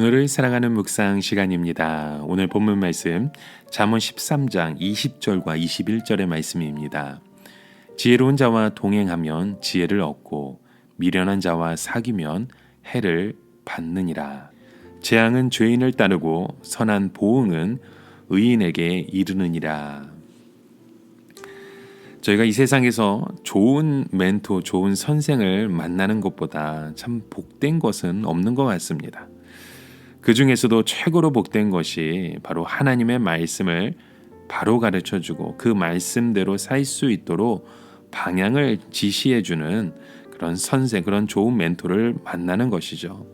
오늘을 사랑하는 묵상 시간입니다. 오늘 본문 말씀 잠언 13장 20절과 21절의 말씀입니다. 지혜로운 자와 동행하면 지혜를 얻고 미련한 자와 사귀면 해를 받느니라. 재앙은 죄인을 따르고 선한 보응은 의인에게 이르느니라. 저희가 이 세상에서 좋은 멘토, 좋은 선생을 만나는 것보다 참 복된 것은 없는 것 같습니다. 그 중에서도 최고로 복된 것이 바로 하나님의 말씀을 바로 가르쳐 주고 그 말씀대로 살 수 있도록 방향을 지시해 주는 그런 선생, 그런 좋은 멘토를 만나는 것이죠.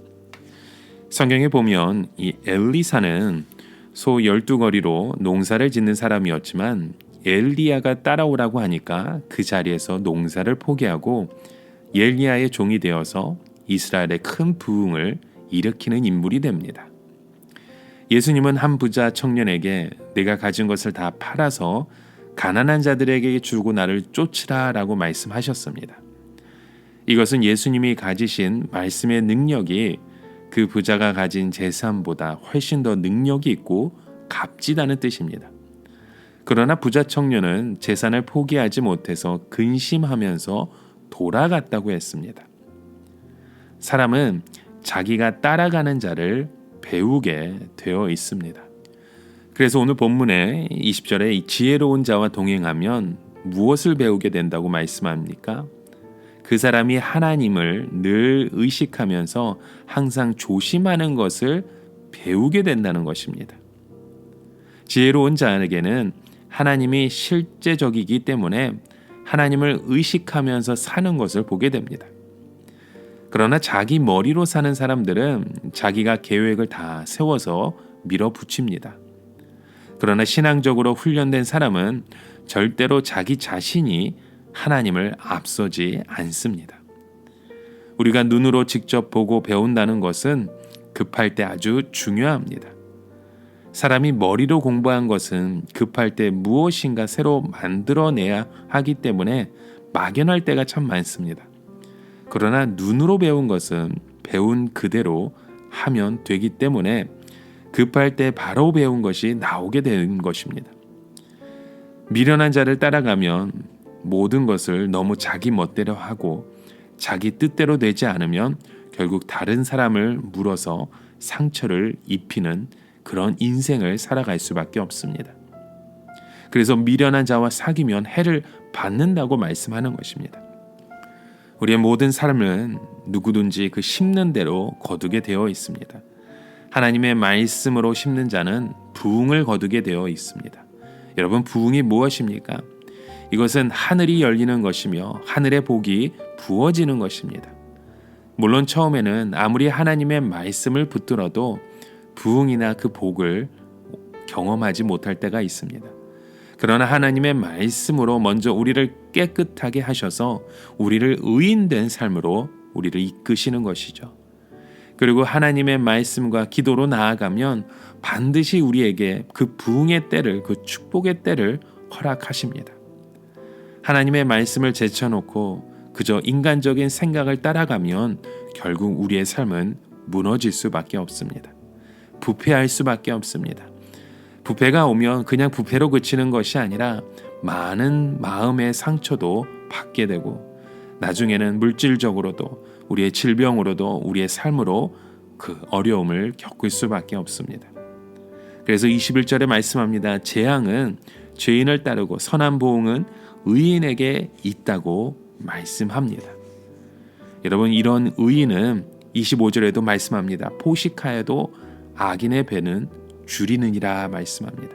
성경에 보면 이 엘리사는 소 열두 거리로 농사를 짓는 사람이었지만 엘리야가 따라오라고 하니까 그 자리에서 농사를 포기하고 엘리야의 종이 되어서 이스라엘의 큰 부흥을 일으키는 인물이 됩니다. 예수님은 한 부자 청년에게 내가 가진 것을 다 팔아서 가난한 자들에게 주고 나를 쫓으라 라고 말씀하셨습니다. 이것은 예수님이 가지신 말씀의 능력이 그 부자가 가진 재산보다 훨씬 더 능력이 있고 값지다는 뜻입니다. 그러나 부자 청년은 재산을 포기하지 못해서 근심하면서 돌아갔다고 했습니다. 사람은 자기가 따라가는 자를 배우게 되어 있습니다. 그래서 오늘 본문에 20절에 지혜로운 자와 동행하면 무엇을 배우게 된다고 말씀합니까? 그 사람이 하나님을 늘 의식하면서 항상 조심하는 것을 배우게 된다는 것입니다. 지혜로운 자에게는 하나님이 실제적이기 때문에 하나님을 의식하면서 사는 것을 보게 됩니다. 그러나 자기 머리로 사는 사람들은 자기가 계획을 다 세워서 밀어붙입니다. 그러나 신앙적으로 훈련된 사람은 절대로 자기 자신이 하나님을 앞서지 않습니다. 우리가 눈으로 직접 보고 배운다는 것은 급할 때 아주 중요합니다. 사람이 머리로 공부한 것은 급할 때 무엇인가 새로 만들어내야 하기 때문에 막연할 때가 참 많습니다. 그러나 눈으로 배운 것은 배운 그대로 하면 되기 때문에 급할 때 바로 배운 것이 나오게 되는 것입니다. 미련한 자를 따라가면 모든 것을 너무 자기 멋대로 하고 자기 뜻대로 되지 않으면 결국 다른 사람을 물어서 상처를 입히는 그런 인생을 살아갈 수밖에 없습니다. 그래서 미련한 자와 사귀면 해를 받는다고 말씀하는 것입니다. 우리의 모든 삶은 누구든지 그 심는 대로 거두게 되어 있습니다. 하나님의 말씀으로 심는 자는 부흥을 거두게 되어 있습니다. 여러분, 부흥이 무엇입니까? 이것은 하늘이 열리는 것이며 하늘의 복이 부어지는 것입니다. 물론 처음에는 아무리 하나님의 말씀을 붙들어도 부흥이나 그 복을 경험하지 못할 때가 있습니다. 그러나 하나님의 말씀으로 먼저 우리를 깨끗하게 하셔서 우리를 의인된 삶으로 우리를 이끄시는 것이죠. 그리고 하나님의 말씀과 기도로 나아가면 반드시 우리에게 그 부흥의 때를, 그 축복의 때를 허락하십니다. 하나님의 말씀을 제쳐놓고 그저 인간적인 생각을 따라가면 결국 우리의 삶은 무너질 수밖에 없습니다. 부패할 수밖에 없습니다. 부패가 오면 그냥 부패로 그치는 것이 아니라 많은 마음의 상처도 받게 되고 나중에는 물질적으로도 우리의 질병으로도 우리의 삶으로 그 어려움을 겪을 수밖에 없습니다. 그래서 21절에 말씀합니다. 재앙은 죄인을 따르고 선한 보응은 의인에게 있다고 말씀합니다. 여러분 이런 의인은 25절에도 말씀합니다. 포식하여도 악인의 배는 줄이느니라 말씀합니다.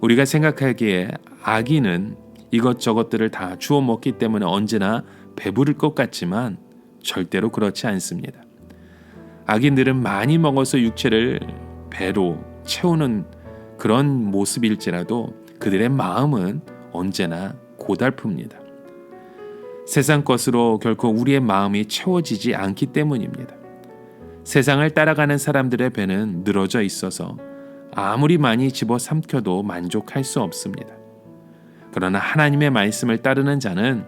우리가 생각하기에 악인은 이것저것들을 다 주워 먹기 때문에 언제나 배부를 것 같지만 절대로 그렇지 않습니다. 악인들은 많이 먹어서 육체를 배로 채우는 그런 모습일지라도 그들의 마음은 언제나 고달픕니다. 세상 것으로 결코 우리의 마음이 채워지지 않기 때문입니다. 세상을 따라가는 사람들의 배는 늘어져 있어서 아무리 많이 집어 삼켜도 만족할 수 없습니다. 그러나 하나님의 말씀을 따르는 자는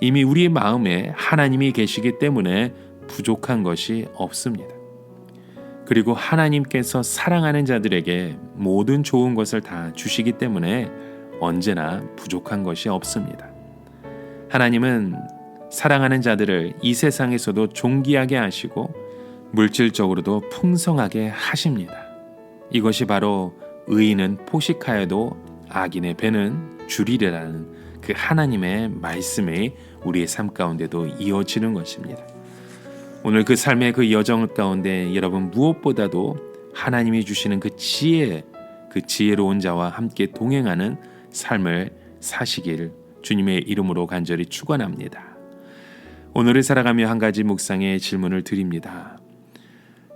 이미 우리 마음에 하나님이 계시기 때문에 부족한 것이 없습니다. 그리고 하나님께서 사랑하는 자들에게 모든 좋은 것을 다 주시기 때문에 언제나 부족한 것이 없습니다. 하나님은 사랑하는 자들을 이 세상에서도 존귀하게 하시고 물질적으로도 풍성하게 하십니다. 이것이 바로 의인은 포식하여도 악인의 배는 줄이리라는 그 하나님의 말씀이 우리의 삶 가운데도 이어지는 것입니다. 오늘 그 삶의 그 여정 가운데 여러분 무엇보다도 하나님이 주시는 그 지혜, 그 지혜로운 자와 함께 동행하는 삶을 사시길 주님의 이름으로 간절히 축원합니다. 오늘을 살아가며 한 가지 묵상의 질문을 드립니다.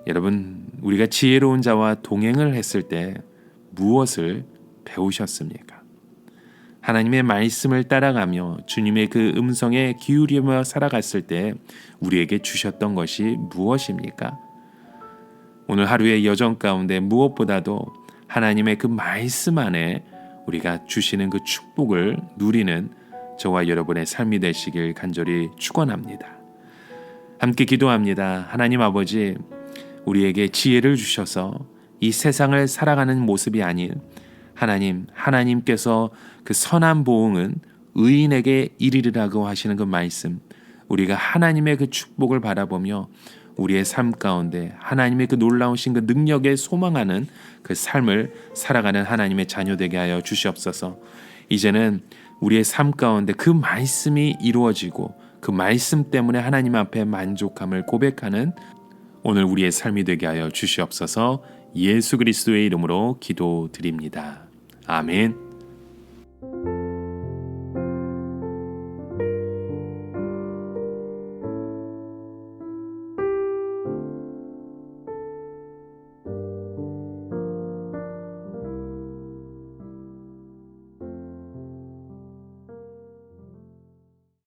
여러분, 우리가 지혜로운 자와 동행을 했을 때 무엇을 배우셨습니까? 하나님의 말씀을 따라가며 주님의 그 음성에 기울이며 살아갔을 때 우리에게 주셨던 것이 무엇입니까? 오늘 하루의 여정 가운데 무엇보다도 하나님의 그 말씀 안에 우리가 주시는 그 축복을 누리는 저와 여러분의 삶이 되시길 간절히 축원합니다. 함께 기도합니다. 하나님 아버지 우리에게 지혜를 주셔서 이 세상을 살아가는 모습이 아닌 하나님 하나님께서 그 선한 보응은 의인에게 이르리라고 하시는 그 말씀 우리가 하나님의 그 축복을 바라보며 우리의 삶 가운데 하나님의 그 놀라우신 그 능력에 소망하는 그 삶을 살아가는 하나님의 자녀 되게 하여 주시옵소서. 이제는 우리의 삶 가운데 그 말씀이 이루어지고 그 말씀 때문에 하나님 앞에 만족함을 고백하는 오늘 우리의 삶이 되게 하여 주시옵소서. 예수 그리스도의 이름으로 기도드립니다. 아멘.